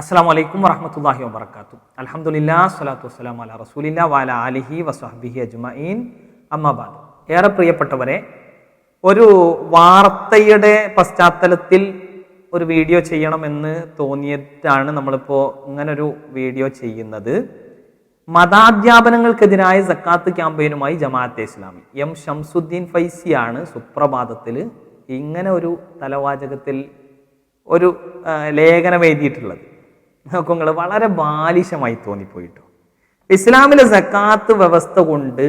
അസ്സാം വലൈക്കും വറഹമത്തല്ലാഹി വാബർക്കാത്തു അലഹമുല്ലാ സ്വലാത്തു വസ്സലാം അല റസൂലില്ല വാല അലിഹി വസ്ഹബിഹി അജ്മീൻ അമ്മബാദ് ഏറെ പ്രിയപ്പെട്ടവരെ ഒരു വാർത്തയുടെ പശ്ചാത്തലത്തിൽ ഒരു വീഡിയോ ചെയ്യണമെന്ന് തോന്നിയിട്ടാണ് നമ്മളിപ്പോൾ ഇങ്ങനൊരു വീഡിയോ ചെയ്യുന്നത്. മതാധ്യാപനങ്ങൾക്കെതിരായ സക്കാത്ത് ക്യാമ്പയിനുമായി ജമാഅത്തെ ഇസ്ലാമി. എം ഷംസുദ്ദീൻ ഫൈസിയാണ് സുപ്രഭാതത്തിൽ ഇങ്ങനെ ഒരു തലവാചകത്തിൽ ഒരു ലേഖനം എഴുതിയിട്ടുള്ളത്. നോക്കൂ നിങ്ങൾ വളരെ ബാലിശമായി തോന്നിപ്പോയിട്ടോ. ഇസ്ലാമിലെ സക്കാത്ത് വ്യവസ്ഥ കൊണ്ട്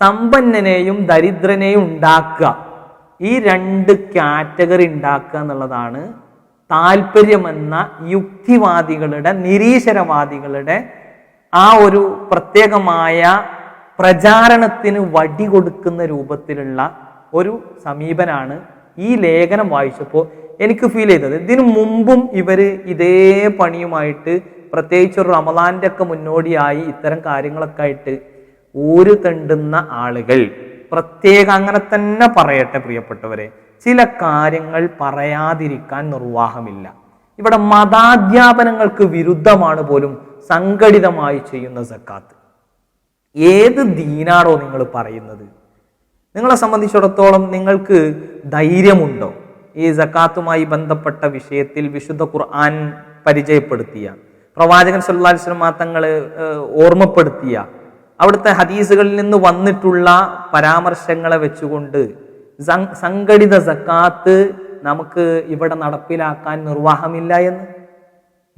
സമ്പന്നനെയും ദരിദ്രനെയും ഉണ്ടാക്കുക ഈ രണ്ട് കാറ്റഗറി ഉണ്ടാക്കുക എന്നുള്ളതാണ് താല്പര്യമെന്ന യുക്തിവാദികളുടെ നിരീശ്വരവാദികളുടെ ആ ഒരു പ്രത്യേകമായ പ്രചാരണത്തിന് വടി കൊടുക്കുന്ന രൂപത്തിലുള്ള ഒരു സമീപനാണ് ഈ ലേഖനം വായിച്ചപ്പോൾ എനിക്ക് ഫീൽ ചെയ്തത്. ഇതിനു മുമ്പും ഇവർ ഇതേ പണിയുമായിട്ട് പ്രത്യേകിച്ച് ഒരു റമലാന്റെ ഒക്കെ മുന്നോടിയായി ഇത്തരം കാര്യങ്ങളൊക്കെ ആയിട്ട് ഊര് തണ്ടുന്ന ആളുകൾ. പ്രത്യേക അങ്ങനെ തന്നെ പറയട്ടെ പ്രിയപ്പെട്ടവരെ. ചില കാര്യങ്ങൾ പറയാതിരിക്കാൻ നിർവാഹമില്ല. ഇവിടെ മതാധ്യാപനങ്ങൾക്ക് വിരുദ്ധമാണ് പോലും സംഘടിതമായി ചെയ്യുന്ന സക്കാത്ത്. ഏത് ദീനാണോ നിങ്ങൾ പറയുന്നത്? നിങ്ങളെ സംബന്ധിച്ചിടത്തോളം നിങ്ങൾക്ക് ധൈര്യമുണ്ടോ? ഈ സക്കാത്തുമായി ബന്ധപ്പെട്ട വിഷയത്തിൽ വിശുദ്ധ ഖുർആൻ പരിചയപ്പെടുത്തിയ പ്രവാചകൻ വസല്ലം തങ്ങൾ ഓർമ്മപ്പെടുത്തിയ അവിടുത്തെ ഹദീസുകളിൽ നിന്ന് വന്നിട്ടുള്ള പരാമർശങ്ങളെ വെച്ചുകൊണ്ട് സംഘടിത സക്കാത്ത് നമുക്ക് ഇവിടെ നടപ്പിലാക്കാൻ നിർവാഹമില്ല എന്ന്.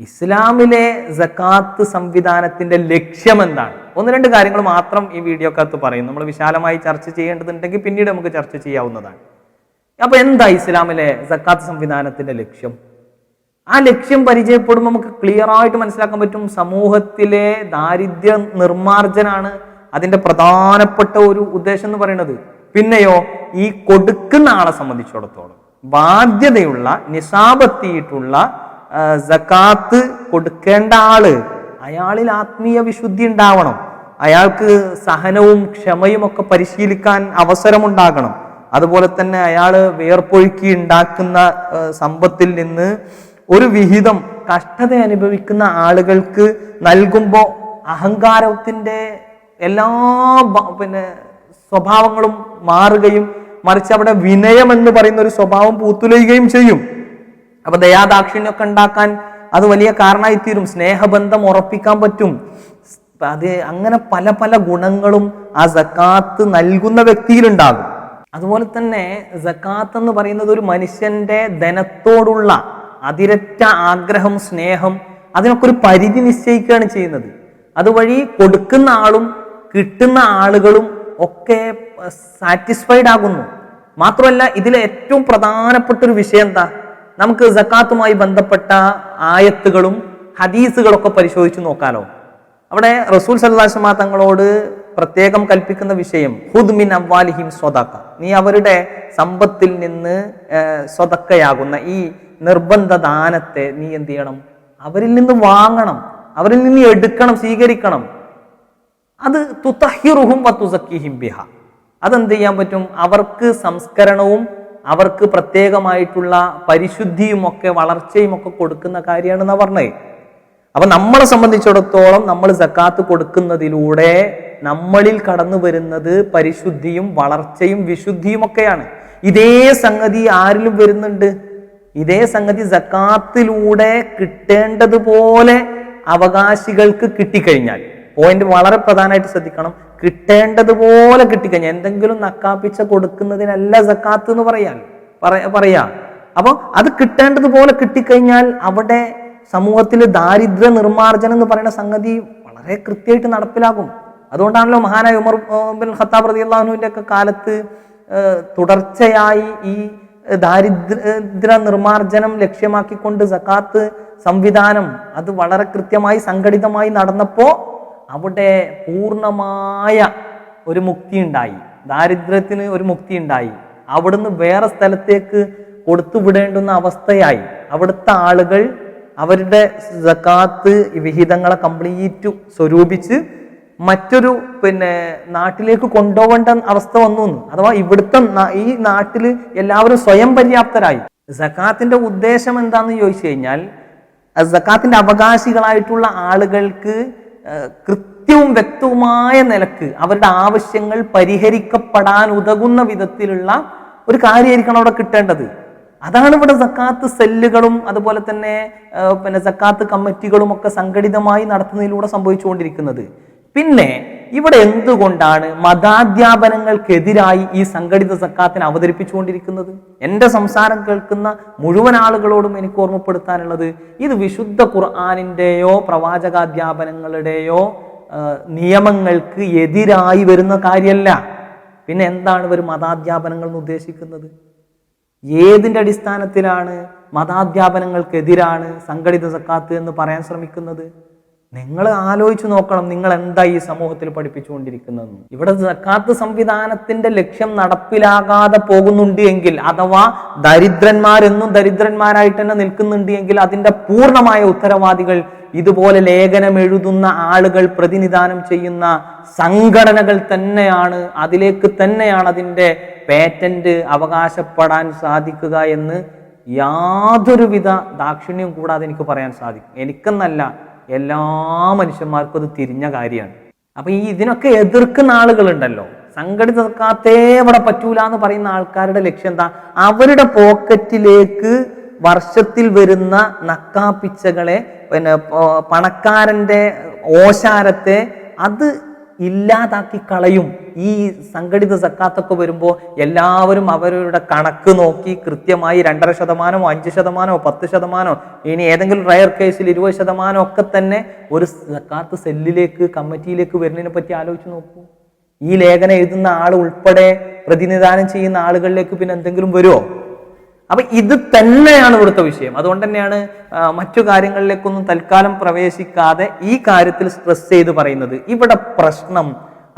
ഇസ്ലാമിലെ സക്കാത്ത് സംവിധാനത്തിന്റെ ലക്ഷ്യം എന്താണ് ഒന്ന് രണ്ട് കാര്യങ്ങൾ മാത്രം ഈ വീഡിയോക്കകത്ത് പറയും നമ്മൾ വിശാലമായി ചർച്ച ചെയ്യേണ്ടതുണ്ടെങ്കിൽ പിന്നീട് നമുക്ക് ചർച്ച ചെയ്യാവുന്നതാണ്. അപ്പൊ എന്താ ഇസ്ലാമിലെ സക്കാത്ത് സംവിധാനത്തിന്റെ ലക്ഷ്യം? ആ ലക്ഷ്യം പരിചയപ്പെടുമ്പോൾ നമുക്ക് ക്ലിയർ ആയിട്ട് മനസ്സിലാക്കാൻ പറ്റും സമൂഹത്തിലെ ദാരിദ്ര്യ നിർമാർജനാണ് അതിന്റെ പ്രധാനപ്പെട്ട ഒരു ഉദ്ദേശം എന്ന് പറയുന്നത്. പിന്നെയോ ഈ കൊടുക്കുന്ന ആളെ സംബന്ധിച്ചിടത്തോളം ബാധ്യതയുള്ള നിസാബെത്തിയിട്ടുള്ള ജക്കാത്ത് കൊടുക്കേണ്ട ആൾ അയാളിൽ ആത്മീയ വിശുദ്ധി ഉണ്ടാവണം. അയാൾക്ക് സഹനവും ക്ഷമയും ഒക്കെ പരിശീലിക്കാൻ അവസരമുണ്ടാകണം. അതുപോലെ തന്നെ അയാൾ വേർപ്പൊഴുക്കി ഉണ്ടാക്കുന്ന സമ്പത്തിൽ നിന്ന് ഒരു വിഹിതം കഷ്ടത അനുഭവിക്കുന്ന ആളുകൾക്ക് നൽകുമ്പോൾ അഹങ്കാരത്തിന്റെ എല്ലാ പിന്നെ സ്വഭാവങ്ങളും മാറുകയും മറിച്ച് അവിടെ വിനയം എന്ന് പറയുന്ന ഒരു സ്വഭാവം പൂത്തുലയുകയും ചെയ്യും. അപ്പൊ ദയാദാക്ഷിണ്യൊക്കെ ഉണ്ടാക്കാൻ അത് വലിയ കാരണമായി തീരും സ്നേഹബന്ധം ഉറപ്പിക്കാൻ പറ്റും. അത് അങ്ങനെ പല പല ഗുണങ്ങളും ആ സക്കാത്ത് നൽകുന്ന വ്യക്തിയിലുണ്ടാകും. അതുപോലെ തന്നെ ജക്കാത്ത് എന്ന് പറയുന്നത് ഒരു മനുഷ്യന്റെ ധനത്തോടുള്ള അതിരറ്റ ആഗ്രഹം സ്നേഹം അതിനൊക്കെ ഒരു പരിധി നിശ്ചയിക്കുകയാണ് ചെയ്യുന്നത്. അതുവഴി കൊടുക്കുന്ന ആളും കിട്ടുന്ന ആളുകളും ഒക്കെ സാറ്റിസ്ഫൈഡ് ആകുന്നു. മാത്രമല്ല ഇതിലെ ഏറ്റവും പ്രധാനപ്പെട്ട ഒരു വിഷയം എന്താ? നമുക്ക് സക്കാത്തുമായി ബന്ധപ്പെട്ട ആയത്തുകളും ഹദീസുകളൊക്കെ പരിശോധിച്ച് നോക്കാലോ. അവിടെ റസൂൽ സല്ലാസ്മാ തങ്ങളോട് പ്രത്യേകം കൽപ്പിക്കുന്ന വിഷയം ഹുദ് മിൻ അവ്വാലിഹിം സ്വതക്ക നീ അവരുടെ സമ്പത്തിൽ നിന്ന് സ്വതക്കയാകുന്ന ഈ നിർബന്ധ ദാനത്തെ നീ എന്ത് ചെയ്യണം? അവരിൽ നിന്ന് വാങ്ങണം. അവരിൽ നിന്ന് എടുക്കണം സ്വീകരിക്കണം. അത് തുതഹിറുഹും വത്തുസക്കിഹിം ബിഹ. അതെന്ത് ചെയ്യാൻ പറ്റും? അവർക്ക് സംസ്കരണവും അവർക്ക് പ്രത്യേകമായിട്ടുള്ള പരിശുദ്ധിയും ഒക്കെ വളർച്ചയും ഒക്കെ കൊടുക്കുന്ന കാര്യമാണെന്നാണ് പറഞ്ഞത് അപ്പൊ നമ്മളെ സംബന്ധിച്ചിടത്തോളം നമ്മൾ സക്കാത്ത് കൊടുക്കുന്നതിലൂടെ നമ്മളിൽ കടന്നു വരുന്നത് പരിശുദ്ധിയും വളർച്ചയും വിശുദ്ധിയുമൊക്കെയാണ് ഇതേ സംഗതി ആരിലും വരുന്നുണ്ട്? ഇതേ സംഗതി സക്കാത്തിലൂടെ കിട്ടേണ്ടതുപോലെ അവകാശികൾക്ക് കിട്ടിക്കഴിഞ്ഞാൽ. പോയിന്റ് വളരെ പ്രധാനമായിട്ട് ശ്രദ്ധിക്കണം. കിട്ടേണ്ടതുപോലെ കിട്ടിക്കഴിഞ്ഞാൽ. എന്തെങ്കിലും നക്കാപ്പിച്ച കൊടുക്കുന്നതിനല്ല സക്കാത്ത് എന്ന് പറയാൻ. പറയാ. അപ്പോൾ അത് കിട്ടേണ്ടതുപോലെ കിട്ടിക്കഴിഞ്ഞാൽ അവിടെ സമൂഹത്തിൽ ദാരിദ്ര്യ നിർമ്മാർജനം എന്ന് പറയുന്ന സംഗതി വളരെ കൃത്യമായിട്ട് നടപ്പിലാകും. അതുകൊണ്ടാണല്ലോ മഹാനായ ഉമർ ബിൻ ഖത്താബ് റതി അള്ളാഹുവിന്റെ ഒക്കെ കാലത്ത് തുടർച്ചയായി ഈ ദാരിദ്ര്യ നിർമ്മാർജനം ലക്ഷ്യമാക്കിക്കൊണ്ട് സക്കാത്ത് സംവിധാനം അത് വളരെ കൃത്യമായി സംഘടിതമായി നടന്നപ്പോൾ അവിടെ പൂർണമായ ഒരു മുക്തി ഉണ്ടായി. ദാരിദ്ര്യത്തിന് ഒരു മുക്തി ഉണ്ടായി. അവിടുന്ന് വേറെ സ്ഥലത്തേക്ക് കൊടുത്തുവിടേണ്ടുന്ന അവസ്ഥയായി. അവിടുത്തെ ആളുകൾ അവരുടെ സക്കാത്ത് വിഹിതങ്ങളെ കംപ്ലീറ്റ് സ്വരൂപിച്ച് മറ്റൊരു പിന്നെ നാട്ടിലേക്ക് കൊണ്ടുപോകേണ്ട അവസ്ഥ വന്നു അഥവാ ഇവിടുത്തെ ഈ നാട്ടിൽ എല്ലാവരും സ്വയം പര്യാപ്തരായി. സക്കാത്തിന്റെ ഉദ്ദേശം എന്താണെന്ന് ചോദിച്ചു കഴിഞ്ഞാൽ സക്കാത്തിന്റെ അവകാശികളായിട്ടുള്ള ആളുകൾക്ക് കൃത്യവും വ്യക്തവുമായ നിലയ്ക്ക് അവരുടെ ആവശ്യങ്ങൾ പരിഹരിക്കപ്പെടാൻ ഉതകുന്ന വിധത്തിലുള്ള ഒരു കാര്യമായിരിക്കണം അവിടെ കിട്ടേണ്ടത്. അതാണ് ഇവിടെ സക്കാത്ത് സെല്ലുകളും അതുപോലെ തന്നെ പിന്നെ സക്കാത്ത് കമ്മിറ്റികളും ഒക്കെ സംഘടിതമായി നടത്തുന്നതിലൂടെ സംഭവിച്ചുകൊണ്ടിരിക്കുന്നത്. പിന്നെ ഇവിടെ എന്തുകൊണ്ടാണ് മതാധ്യാപനങ്ങൾക്കെതിരായി ഈ സംഘടിത സക്കാത്തിനെ അവതരിപ്പിച്ചുകൊണ്ടിരിക്കുന്നത്? എന്റെ സംസാരം കേൾക്കുന്ന മുഴുവൻ ആളുകളോടും എനിക്ക് ഓർമ്മപ്പെടുത്താനുള്ളത് ഇത് വിശുദ്ധ ഖുർആാനിന്റെയോ പ്രവാചകാധ്യാപനങ്ങളുടെയോ നിയമങ്ങൾക്ക് എതിരായി വരുന്ന കാര്യമല്ല പിന്നെ എന്താണ് ഇവർ മതാധ്യാപനങ്ങൾ എന്ന് ഉദ്ദേശിക്കുന്നത്? ഏതിന്റെ അടിസ്ഥാനത്തിലാണ് മതാധ്യാപനങ്ങൾക്കെതിരാണ് സംഘടിത സക്കാത്ത് എന്ന് പറയാൻ ശ്രമിക്കുന്നത്? നിങ്ങൾ ആലോചിച്ച് നോക്കണം നിങ്ങൾ എന്താ ഈ സമൂഹത്തിൽ പഠിപ്പിച്ചുകൊണ്ടിരിക്കുന്നതെന്ന് ഇവിടെ സക്കാത്ത് സംവിധാനത്തിന്റെ ലക്ഷ്യം നടപ്പിലാകാതെ പോകുന്നുണ്ട് എങ്കിൽ അഥവാ ദരിദ്രന്മാരെന്നും ദരിദ്രന്മാരായിട്ട് തന്നെ നിൽക്കുന്നുണ്ട് എങ്കിൽ അതിന്റെ പൂർണമായ ഉത്തരവാദികൾ ഇതുപോലെ ലേഖനം എഴുതുന്ന ആളുകൾ പ്രതിനിധാനം ചെയ്യുന്ന സംഘടനകൾ തന്നെയാണ്. അതിലേക്ക് തന്നെയാണ് അതിന്റെ പേറ്റന്റ് അവകാശപ്പെടാൻ സാധിക്കുക എന്ന് യാതൊരുവിധ ദാക്ഷിണ്യം കൂടാതെ എനിക്ക് പറയാൻ സാധിക്കും. എനിക്കെന്നല്ല എല്ലാ മനുഷ്യന്മാർക്കും അത് തിരിഞ്ഞ കാര്യമാണ്. അപ്പൊ ഈ ഇതിനൊക്കെ എതിർക്കുന്ന ആളുകളുണ്ടല്ലോ. സംഘടിത സക്കാത്തേ ഇവിടെ പറ്റൂല എന്ന് പറയുന്ന ആൾക്കാരുടെ ലക്ഷ്യം എന്താ? അവരുടെ പോക്കറ്റിലേക്ക് വർഷത്തിൽ വരുന്ന നക്കാപ്പിച്ചകളെ പിന്നെ പണക്കാരന്റെ ഓശാരത്തെ അത് ഇല്ലാതാക്കി കളയും. ഈ സംഘടിത സക്കാത്തൊക്കെ വരുമ്പോൾ എല്ലാവരും അവരുടെ കണക്ക് നോക്കി കൃത്യമായി രണ്ടര ശതമാനമോ അഞ്ച് ശതമാനമോ പത്ത് ശതമാനമോ ഇനി ഏതെങ്കിലും റയർ കേസിൽ ഇരുപത് ശതമാനം ഒക്കെ തന്നെ ഒരു സക്കാത്ത് സെല്ലിലേക്ക് കമ്മിറ്റിയിലേക്ക് വരുന്നതിനെ പറ്റി ആലോചിച്ച് നോക്കൂ. ഈ ലേഖനം എഴുതുന്ന ആൾ ഉൾപ്പെടെ പ്രതിനിധാനം ചെയ്യുന്ന ആളുകളിലേക്ക് പിന്നെ എന്തെങ്കിലും വരുമോ അപ്പൊ ഇത് തന്നെയാണ് ഇവിടുത്തെ വിഷയം. അതുകൊണ്ട് തന്നെയാണ് മറ്റു കാര്യങ്ങളിലേക്കൊന്നും തൽക്കാലം പ്രവേശിക്കാതെ ഈ കാര്യത്തിൽ സ്ട്രെസ് ചെയ്ത് പറയുന്നത്. ഇവിടെ പ്രശ്നം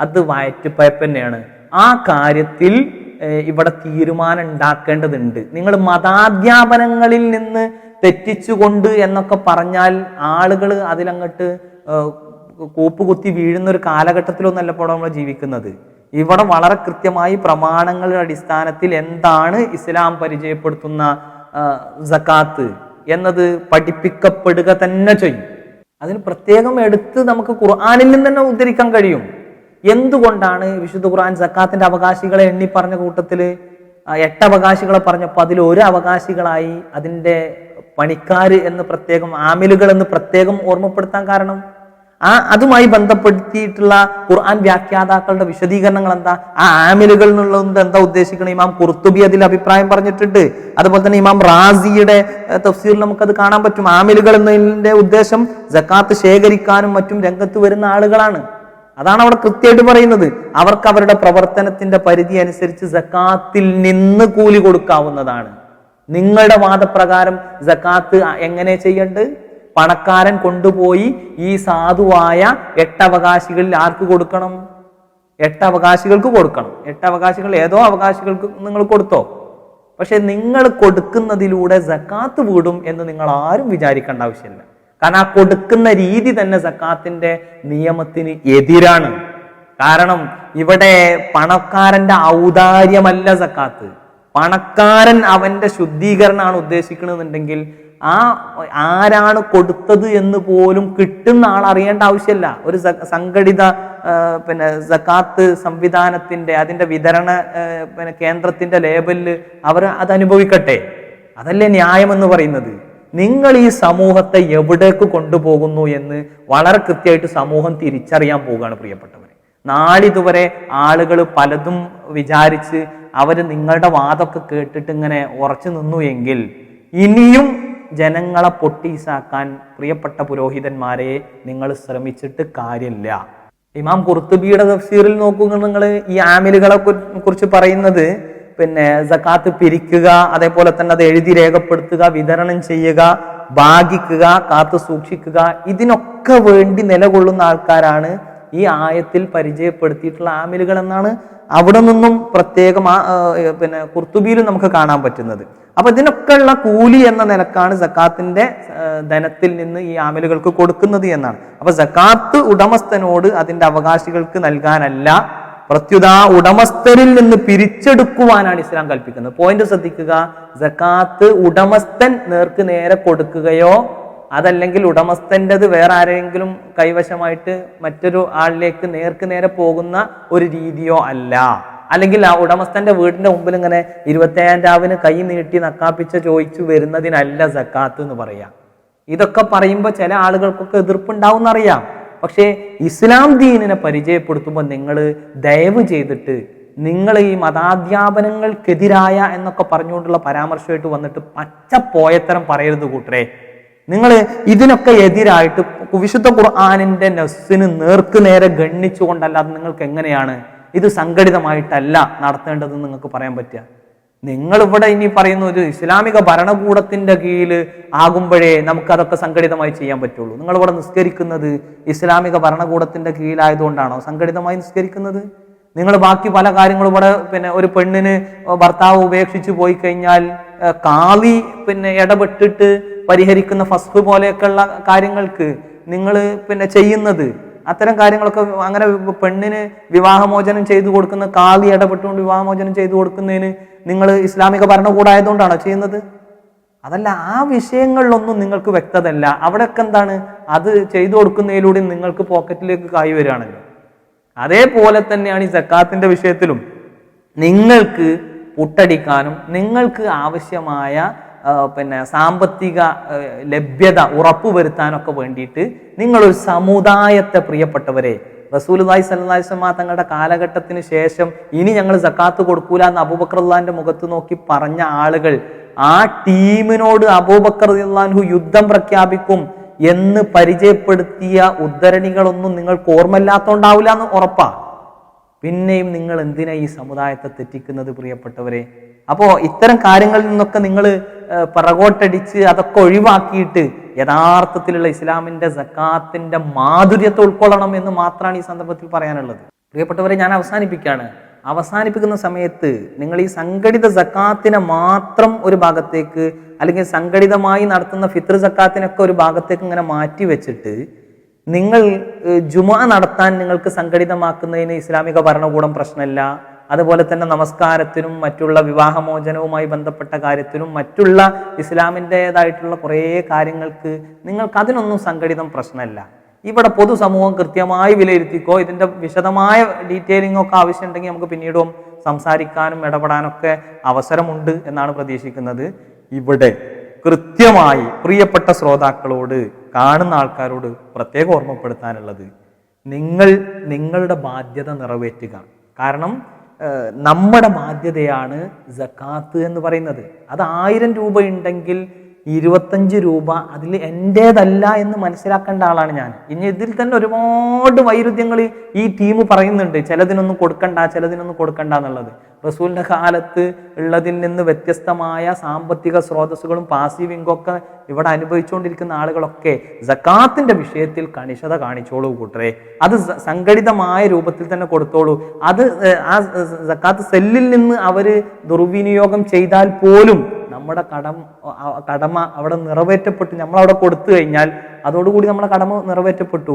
അത് വയറ്റുപയപ്പ് തന്നെയാണ്. ആ കാര്യത്തിൽ ഇവിടെ തീരുമാനം ഉണ്ടാക്കേണ്ടതുണ്ട്. നിങ്ങൾ മതാധ്യാപനങ്ങളിൽ നിന്ന് തെറ്റിച്ചുകൊണ്ട് എന്നൊക്കെ പറഞ്ഞാൽ ആളുകൾ അതിലങ്ങോട്ട് കൂപ്പുകുത്തി വീഴുന്ന ഒരു കാലഘട്ടത്തിലൊന്നല്ല ഇപ്പോൾ നമ്മൾ ജീവിക്കുന്നത്. ഇവിടെ വളരെ കൃത്യമായി പ്രമാണങ്ങളുടെ അടിസ്ഥാനത്തിൽ എന്താണ് ഇസ്ലാം പരിചയപ്പെടുത്തുന്ന സക്കാത്ത് എന്നത് പഠിപ്പിക്കപ്പെടുക തന്നെ ചെയ്യും. അതിന് പ്രത്യേകം എടുത്ത് നമുക്ക് ഖുർആാനിൽ നിന്ന് തന്നെ ഉദ്ധരിക്കാൻ കഴിയും. എന്തുകൊണ്ടാണ് വിശുദ്ധ ഖുർആൻ സക്കാത്തിന്റെ അവകാശികളെ എണ്ണി പറഞ്ഞ കൂട്ടത്തിൽ എട്ട് അവകാശികളെ പറഞ്ഞപ്പോൾ അതിൽ ഒരു അവകാശികളായി അതിന്റെ പണിക്കാർ എന്ന് പ്രത്യേകം ആമിലുകൾ എന്ന് പ്രത്യേകം ഓർമ്മപ്പെടുത്താൻ കാരണം? ആ അതുമായി ബന്ധപ്പെടുത്തിയിട്ടുള്ള ഖുർആൻ വ്യാഖ്യാതാക്കളുടെ വിശദീകരണങ്ങൾ എന്താ? ആ ആമിലുകൾ എന്നുള്ളത് എന്താ ഉദ്ദേശിക്കുന്നത് ഇമാം കുർത്തുബി അതിൽ അഭിപ്രായം പറഞ്ഞിട്ടുണ്ട്. അതുപോലെ തന്നെ ഇമാം റാസിയുടെ തഫ്സീറിൽ നമുക്കത് കാണാൻ പറ്റും. ആമിലുകൾ എന്നതിന്റെ ഉദ്ദേശം ജക്കാത്ത് ശേഖരിക്കാനും മറ്റും രംഗത്ത് വരുന്ന ആളുകളാണ്. അതാണ് അവിടെ കൃത്യമായിട്ട് പറയുന്നത്. അവർക്ക് അവരുടെ പ്രവർത്തനത്തിന്റെ പരിധി അനുസരിച്ച് ജക്കാത്തിൽ നിന്ന് കൂലി കൊടുക്കാവുന്നതാണ്. നിങ്ങളുടെ വാദപ്രകാരം ജക്കാത്ത് എങ്ങനെ ചെയ്യേണ്ടത് പണക്കാരൻ കൊണ്ടുപോയി ഈ സാധുവായ എട്ടവകാശികളിൽ ആർക്ക് കൊടുക്കണം? എട്ടവകാശികൾക്ക് കൊടുക്കണം. എട്ടവകാശികൾ ഏതോ അവകാശികൾക്ക് നിങ്ങൾ കൊടുത്തോ? പക്ഷെ നിങ്ങൾ കൊടുക്കുന്നതിലൂടെ സക്കാത്ത് വീടും എന്ന് നിങ്ങൾ ആരും വിചാരിക്കേണ്ട ആവശ്യമില്ല. കാരണം ആ കൊടുക്കുന്ന രീതി തന്നെ സക്കാത്തിന്റെ നിയമത്തിന് എതിരാണ്. കാരണം ഇവിടെ പണക്കാരന്റെ ഔദാര്യമല്ല സക്കാത്ത്. പണക്കാരൻ അവന്റെ ശുദ്ധീകരണമാണ് ഉദ്ദേശിക്കണമെന്നുണ്ടെങ്കിൽ ആ ആരാണ് കൊടുത്തത് എന്ന് പോലും കിട്ടുന്ന ആൾ അറിയേണ്ട ആവശ്യമില്ല. ഒരു സംഘടിത പിന്നെ സക്കാത്ത് സംവിധാനത്തിന്റെ അതിന്റെ വിതരണ പിന്നെ കേന്ദ്രത്തിന്റെ ലേബലിൽ അവർ അത് അനുഭവിക്കട്ടെ. അതല്ലേ ന്യായം എന്ന് പറയുന്നത്. നിങ്ങൾ ഈ സമൂഹത്തെ എവിടേക്ക് കൊണ്ടുപോകുന്നു എന്ന് വളരെ കൃത്യമായിട്ട് സമൂഹം തിരിച്ചറിയാൻ പോവുകയാണ് പ്രിയപ്പെട്ടവരെ. നാളിതുവരെ ആളുകൾ പലതും വിചാരിച്ച് അവർ നിങ്ങളുടെ വാദമൊക്കെ കേട്ടിട്ട് ഇങ്ങനെ ഉറച്ചു നിന്നു എങ്കിൽ ഇനിയും ജനങ്ങളെ പൊട്ടീസാക്കാൻ പ്രിയപ്പെട്ട പുരോഹിതന്മാരെ നിങ്ങൾ ശ്രമിച്ചിട്ട് കാര്യമില്ല. ഇമാം കുർത്തുബിയുടെ തഫ്സീറിൽ നോക്കുക നിങ്ങൾ ഈ ആമിലുകളെ കുറിച്ച് പറയുന്നത് പിന്നെ സക്കാത്ത് പിരിക്കുക അതേപോലെ തന്നെ അത് എഴുതി രേഖപ്പെടുത്തുക വിതരണം ചെയ്യുക ഭാഗിക്കുക കാത്തു സൂക്ഷിക്കുക ഇതിനൊക്കെ വേണ്ടി നിലകൊള്ളുന്ന ആൾക്കാരാണ് ഈ ആയത്തിൽ പരിചയപ്പെടുത്തിയിട്ടുള്ള ആമിലുകൾ എന്നാണ് അവിടെ നിന്നും പ്രത്യേകം പിന്നെ കുർത്തുബിയിലും നമുക്ക് കാണാൻ പറ്റുന്നത്. അപ്പൊ ഇതിനൊക്കെ ഉള്ള കൂലി എന്ന നിലക്കാണ് സക്കാത്തിന്റെ ധനത്തിൽ നിന്ന് ഈ ആമലുകൾക്ക് കൊടുക്കുന്നത് എന്നാണ്. അപ്പൊ സക്കാത്ത് ഉടമസ്ഥനോട് അതിന്റെ അവകാശികൾക്ക് നൽകാനല്ല പ്രത്യുത ഉടമസ്ഥരിൽ നിന്ന് പിരിച്ചെടുക്കുവാനാണ് ഇസ്ലാം കൽപ്പിക്കുന്നത്. പോയിന്റ് ശ്രദ്ധിക്കുക സക്കാത്ത് ഉടമസ്ഥൻ നേർക്ക് നേരെ കൊടുക്കുകയോ അതല്ലെങ്കിൽ ഉടമസ്ഥന്റെത് വേറെ ആരെങ്കിലും കൈവശമായിട്ട് മറ്റൊരു ആളിലേക്ക് നേർക്ക് നേരെ പോകുന്ന ഒരു രീതിയോ അല്ല. അല്ലെങ്കിൽ ആ ഉടമസ്ഥന്റെ വീടിന്റെ മുമ്പിൽ ഇങ്ങനെ ഇരുപത്തേഴാം രാവിന് കൈ നീട്ടി നക്കാപ്പിച്ച ചോദിച്ചു വരുന്നതിനല്ല സക്കാത്ത് എന്ന് പറയാം. ഇതൊക്കെ പറയുമ്പോൾ ചില ആളുകൾക്കൊക്കെ എതിർപ്പുണ്ടാവും എന്നറിയാം പക്ഷേ ഇസ്ലാം ദീനിനെ പരിചയപ്പെടുത്തുമ്പോൾ നിങ്ങൾ ദയവ് ചെയ്തിട്ട് നിങ്ങൾ ഈ മതാധ്യാപനങ്ങൾക്കെതിരായ എന്നൊക്കെ പറഞ്ഞുകൊണ്ടുള്ള പരാമർശമായിട്ട് വന്നിട്ട് പച്ച പോയത്തരം പറയരുത് കൂട്ടരെ. നിങ്ങൾ ഇതിനൊക്കെ എതിരായിട്ട് വിശുദ്ധ ഖുർആാനിന്റെ നസ്സിന് നേർക്ക് നേരെ ഗണ്ണിച്ചുകൊണ്ടല്ലാതെ നിങ്ങൾക്ക് എങ്ങനെയാണ്? ഇത് സംഘടിതമായിട്ടല്ല നടത്തേണ്ടതെന്ന് നിങ്ങൾക്ക് പറയാൻ പറ്റുക. നിങ്ങൾ ഇവിടെ ഇനി പറയുന്ന ഒരു ഇസ്ലാമിക ഭരണകൂടത്തിന്റെ കീഴിൽ ആകുമ്പോഴേ നമുക്ക് അതൊക്കെ സംഘടിതമായി ചെയ്യാൻ പറ്റുള്ളൂ. നിങ്ങൾ ഇവിടെ നിസ്കരിക്കുന്നത് ഇസ്ലാമിക ഭരണകൂടത്തിന്റെ കീഴിലായതുകൊണ്ടാണോ സംഘടിതമായി നിസ്കരിക്കുന്നത്? നിങ്ങൾ ബാക്കി പല കാര്യങ്ങളും ഇവിടെ പിന്നെ ഒരു പെണ്ണിന് ഭർത്താവ് ഉപേക്ഷിച്ച് പോയി കഴിഞ്ഞാൽ കാവി പിന്നെ ഇടപെട്ടിട്ട് പരിഹരിക്കുന്ന ഫസ്ഫ് പോലെയൊക്കെയുള്ള കാര്യങ്ങൾക്ക് നിങ്ങൾ പിന്നെ ചെയ്യുന്നത് അത്തരം കാര്യങ്ങളൊക്കെ അങ്ങനെ പെണ്ണിന് വിവാഹമോചനം ചെയ്തു കൊടുക്കുന്ന കാതി ഇടപെട്ടുകൊണ്ട് വിവാഹമോചനം ചെയ്തു കൊടുക്കുന്നതിന് നിങ്ങൾ ഇസ്ലാമിക ഭരണകൂടമായതുകൊണ്ടാണോ ചെയ്യുന്നത്? അതല്ല ആ വിഷയങ്ങളിലൊന്നും നിങ്ങൾക്ക് വ്യക്തതല്ല അവിടെയൊക്കെ എന്താണ്? അത് ചെയ്തു കൊടുക്കുന്നതിലൂടെ നിങ്ങൾക്ക് പോക്കറ്റിലേക്ക് കായ് വരികയാണല്ലോ. അതേപോലെ തന്നെയാണ് ഈ സക്കാത്തിന്റെ വിഷയത്തിലും. നിങ്ങൾക്ക് പുട്ടടിക്കാനും നിങ്ങൾക്ക് ആവശ്യമായ പിന്നെ സാമ്പത്തിക ലഭ്യത ഉറപ്പുവരുത്താനൊക്കെ വേണ്ടിയിട്ട് നിങ്ങളൊരു സമുദായത്തെ പ്രിയപ്പെട്ടവരെ അലൈഹി വസല്ലമ തങ്ങളുടെ കാലഘട്ടത്തിന് ശേഷം ഇനി ഞങ്ങൾ സക്കാത്ത് കൊടുക്കൂല എന്ന് അബൂബക്കറുല്ലാന്റെ മുഖത്ത് നോക്കി പറഞ്ഞ ആളുകൾ ആ ടീമിനോട് അബൂബക്കർ യുദ്ധം പ്രഖ്യാപിക്കും എന്ന് പരിചയപ്പെടുത്തിയ ഉദ്ധരണികളൊന്നും നിങ്ങൾക്ക് ഓർമ്മല്ലാത്തോണ്ടാവില്ല എന്ന് ഉറപ്പാ. പിന്നെയും നിങ്ങൾ എന്തിനാ ഈ സമുദായത്തെ തെറ്റിക്കുന്നത് പ്രിയപ്പെട്ടവരെ? അപ്പോ ഇത്തരം കാര്യങ്ങളിൽ നിന്നൊക്കെ നിങ്ങൾ പിറകോട്ടടിച്ച് അതൊക്കെ ഒഴിവാക്കിയിട്ട് യഥാർത്ഥത്തിലുള്ള ഇസ്ലാമിന്റെ സക്കാത്തിന്റെ മാധുര്യത്തെ ഉൾക്കൊള്ളണം എന്ന് മാത്രമാണ് ഈ സന്ദർഭത്തിൽ പറയാനുള്ളത്. പ്രിയപ്പെട്ടവരെ ഞാൻ അവസാനിപ്പിക്കുകയാണ്. അവസാനിപ്പിക്കുന്ന സമയത്ത് നിങ്ങൾ ഈ സംഘടിത സക്കാത്തിനെ മാത്രം ഒരു ഭാഗത്തേക്ക് അല്ലെങ്കിൽ സംഘടിതമായി നടത്തുന്ന ഫിത്ർ സക്കാത്തിനൊക്കെ ഒരു ഭാഗത്തേക്ക് ഇങ്ങനെ മാറ്റി വെച്ചിട്ട് നിങ്ങൾ ജുമാ നടത്താൻ നിങ്ങൾക്ക് സംഘടിതമാക്കുന്നതിന് ഇസ്ലാമിക ഭരണകൂടം പ്രശ്നമില്ല. അതുപോലെ തന്നെ നമസ്കാരത്തിനും മറ്റുള്ള വിവാഹമോചനവുമായി ബന്ധപ്പെട്ട കാര്യത്തിനും മറ്റുള്ള ഇസ്ലാമിന്റെതായിട്ടുള്ള കുറേ കാര്യങ്ങൾക്ക് നിങ്ങൾക്ക് അതിനൊന്നും സംഘടിതം പ്രശ്നമല്ല. ഇവിടെ പൊതുസമൂഹം കൃത്യമായി വിലയിരുത്തിക്കോ ഇതിന്റെ വിശദമായ ഡീറ്റെയിലിംഗ് ഒക്കെ ആവശ്യമുണ്ടെങ്കിൽ നമുക്ക് പിന്നീടും സംസാരിക്കാനും ഇടപെടാനൊക്കെ അവസരമുണ്ട് എന്നാണ് പ്രതീക്ഷിക്കുന്നത്. ഇവിടെ കൃത്യമായി പ്രിയപ്പെട്ട ശ്രോതാക്കളോട് കാണുന്ന ആൾക്കാരോട് പ്രത്യേകം ഓർമ്മപ്പെടുത്താനുള്ളത് നിങ്ങൾ നിങ്ങളുടെ ബാധ്യത നിറവേറ്റുക. കാരണം നമ്മുടെ ബാധ്യതയാണ് ജക്കാത്ത് എന്ന് പറയുന്നത്. അത് ആയിരം രൂപ ഉണ്ടെങ്കിൽ ഇരുപത്തഞ്ച് രൂപ അതിൽ എന്റേതല്ല എന്ന് മനസ്സിലാക്കേണ്ട ആളാണ് ഞാൻ. ഇനി ഇതിൽ തന്നെ ഒരുപാട് വൈരുദ്ധ്യങ്ങൾ ഈ ടീം പറയുന്നുണ്ട്. ചിലതിനൊന്നും കൊടുക്കണ്ട ചിലതിനൊന്നും കൊടുക്കണ്ട എന്നുള്ളത്. റസൂലിന്റെ കാലത്ത് ഉള്ളതിൽ നിന്ന് വ്യത്യസ്തമായ സാമ്പത്തിക സ്രോതസ്സുകളും പാസീവ് ഇവിടെ അനുഭവിച്ചുകൊണ്ടിരിക്കുന്ന ആളുകളൊക്കെ ജക്കാത്തിന്റെ വിഷയത്തിൽ കണിശത കാണിച്ചോളൂ കൂട്ടരെ. അത് സംഘടിതമായ രൂപത്തിൽ തന്നെ കൊടുത്തോളൂ. അത് ആ ജക്കാത്ത് സെല്ലിൽ നിന്ന് അവർ ദുർവിനിയോഗം ചെയ്താൽ പോലും നമ്മുടെ കടം കടമ അവിടെ നിറവേറ്റപ്പെട്ടു നമ്മൾ അവിടെ കൊടുത്തു കഴിഞ്ഞാൽ അതോടുകൂടി നമ്മുടെ കടമ നിറവേറ്റപ്പെട്ടു.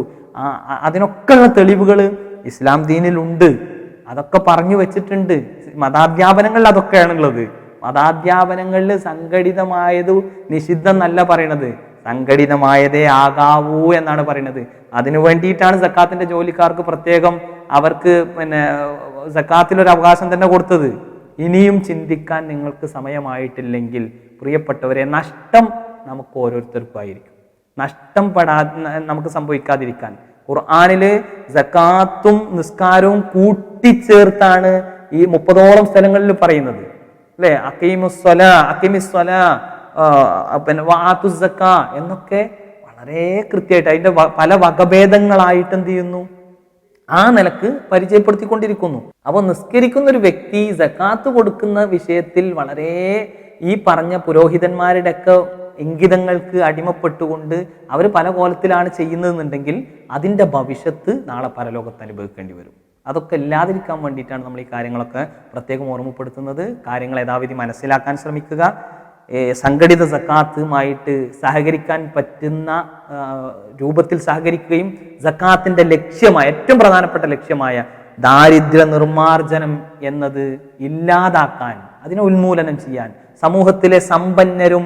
അതിനൊക്കെയുള്ള തെളിവുകൾ ഇസ്ലാം ദീനിലുണ്ട്. അതൊക്കെ പറഞ്ഞു വെച്ചിട്ടുണ്ട്. മതാധ്യാപനങ്ങളിൽ അതൊക്കെയാണുള്ളത്. മതാധ്യാപനങ്ങളിൽ സംഘടിതമായത് നിഷിദ്ധം എന്നല്ല പറയണത്. സംഘടിതമായതേ ആകാവൂ എന്നാണ് പറയുന്നത് അതിനു വേണ്ടിയിട്ടാണ് സക്കാത്തിന്റെ ജോലിക്കാർക്ക് പ്രത്യേകം അവർക്ക് പിന്നെ സക്കാത്തിൽ ഒരു അവകാശം തന്നെ കൊടുത്തത്. ഇനിയും ചിന്തിക്കാൻ നിങ്ങൾക്ക് സമയമായിട്ടില്ലെങ്കിൽ പ്രിയപ്പെട്ടവരെ നഷ്ടം നമുക്ക് ഓരോരുത്തർക്കും ആയിരിക്കും. നഷ്ടം പെടാ നമുക്ക് സംഭവിക്കാതിരിക്കാൻ. ഖുർആാനിൽ ജക്കാത്തും നിസ്കാരവും കൂട്ടിച്ചേർത്താണ് ഈ മുപ്പതോളം സ്ഥലങ്ങളിൽ പറയുന്നത്. അല്ലെ? അക്കീമുസ്വല അക്കീമിസ്വല പിന്നെ വാത്തു സക്ക എന്നൊക്കെ വളരെ കൃത്യമായിട്ട് അതിന്റെ പല വകഭേദങ്ങളായിട്ട് എന്ത് ചെയ്യുന്നു? ആ നിലയ്ക്ക് പരിചയപ്പെടുത്തിക്കൊണ്ടിരിക്കുന്നു. അപ്പോൾ നിസ്കരിക്കുന്ന ഒരു വ്യക്തി ജക്കാത്ത് കൊടുക്കുന്ന വിഷയത്തിൽ വളരെ ഈ പറഞ്ഞ പുരോഹിതന്മാരുടെ ഒക്കെ ഇംഗിതങ്ങൾക്ക് അടിമപ്പെട്ടുകൊണ്ട് അവർ പല കോലത്തിലാണ് ചെയ്യുന്നതെന്നുണ്ടെങ്കിൽ അതിന്റെ ഭവിഷ്യത്ത് നാളെ പരലോകത്ത് അനുഭവിക്കേണ്ടി വരും. അതൊക്കെ ഇല്ലാതിരിക്കാൻ വേണ്ടിയിട്ടാണ് നമ്മൾ ഈ കാര്യങ്ങളൊക്കെ പ്രത്യേകം ഓർമ്മപ്പെടുത്തുന്നത്. കാര്യങ്ങൾ യഥാവിധി മനസ്സിലാക്കാൻ ശ്രമിക്കുക. സംഘടിത സക്കാത്തുമായിട്ട് സഹകരിക്കാൻ പറ്റുന്ന രൂപത്തിൽ സഹകരിക്കുകയും സക്കാത്തിന്റെ ലക്ഷ്യമായ ഏറ്റവും പ്രധാനപ്പെട്ട ലക്ഷ്യമായ ദാരിദ്ര്യ നിർമ്മാർജനം എന്നത് ഇല്ലാതാക്കാൻ അതിനെ ഉന്മൂലനം ചെയ്യാൻ സമൂഹത്തിലെ സമ്പന്നരും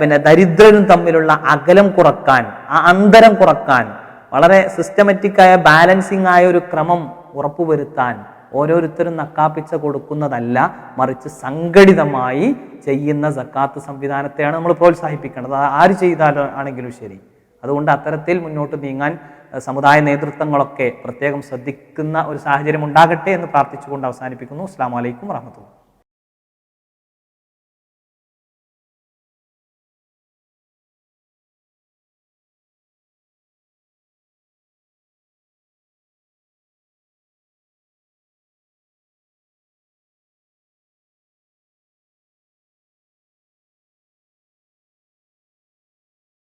പിന്നെ ദരിദ്രരും തമ്മിലുള്ള അകലം കുറയ്ക്കാൻ ആ അന്തരം കുറയ്ക്കാൻ വളരെ സിസ്റ്റമാറ്റിക്കായ ബാലൻസിംഗ് ആയ ഒരു ക്രമം ഉറപ്പുവരുത്താൻ ഓരോരുത്തരും നക്കാപ്പിച്ച കൊടുക്കുന്നതല്ല മറിച്ച് സംഘടിതമായി ചെയ്യുന്ന സക്കാത്ത് സംവിധാനത്തെയാണ് നമ്മൾ പ്രോത്സാഹിപ്പിക്കേണ്ടത്. ആര് ചെയ്താലും ആണെങ്കിലും ശരി. അതുകൊണ്ട് അത്തരത്തിൽ മുന്നോട്ട് നീങ്ങാൻ സമുദായ നേതൃത്വങ്ങളൊക്കെ പ്രത്യേകം ശ്രദ്ധിക്കുന്ന ഒരു സാഹചര്യം ഉണ്ടാകട്ടെ എന്ന് പ്രാർത്ഥിച്ചുകൊണ്ട് അവസാനിപ്പിക്കുന്നു. അസ്സാം വലൈക്കും വാഹമത്തുള്ള